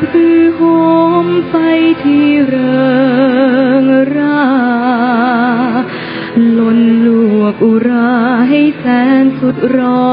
พือโหมไฟที่เริงราล้นลวกอุราให้แสนสุดร้อน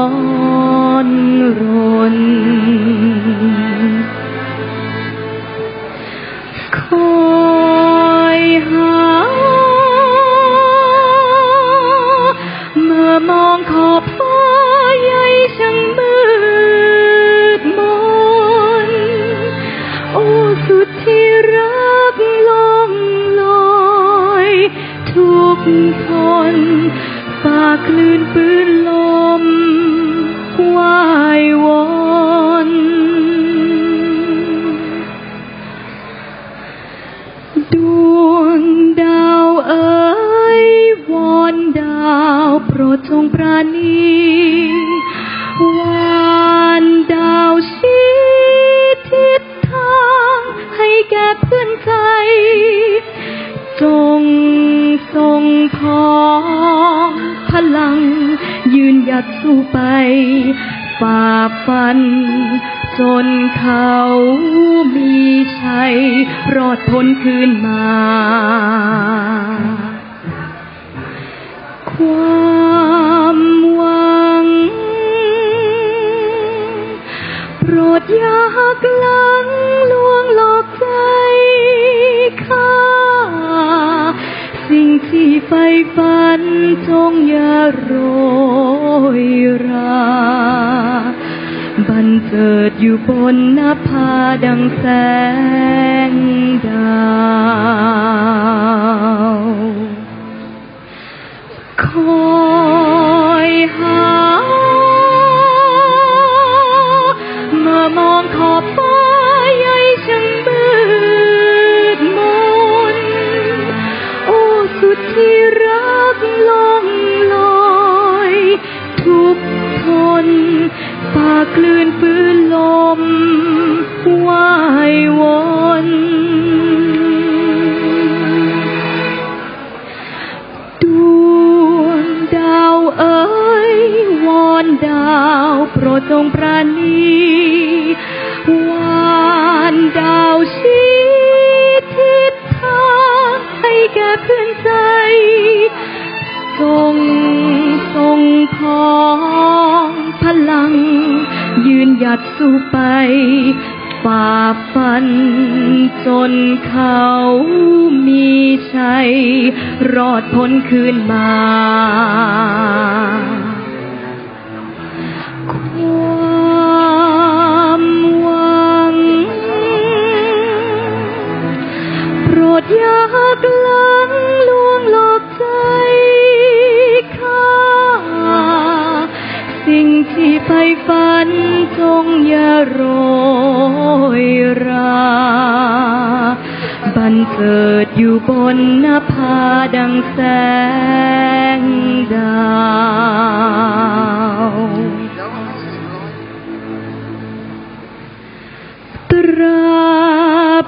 นฝ่าคลื่นปืนลมวายวอนดวงดาวเอ๋ยวอนดาวโปรดจงปราณีวานดาวชี้ทิศทางให้แก่เพื่อนใจ ยืนหยัดสู้ไปฝ่าฟัน จนเขามีชัย รอดพ้นคืนมา ความหวัง โปรดอย่าหักหลัง สิ่งที่ไฟฝันจงอย่าโรยรา บันเจิดอยู่บนหน้าผาดังแสงดาว ดาวเอ๋ยวอนดาวโปรดจงปราณีวานดาวชี้ทิศทางให้แก่เพื่อนใจทรงทรงพองพลัง ยืนหยัดสู้ไป ฝ่าฟัน จนเขามีชัย รอดพ้นคืนมาความหวัง โปรดอย่ากลังลวงหลอกใจข้าสิ่งที่ใฝ่ฝันจงอย่าโร ยรา บันเกิดอยู่บนนภาดังแสงดาวตราบ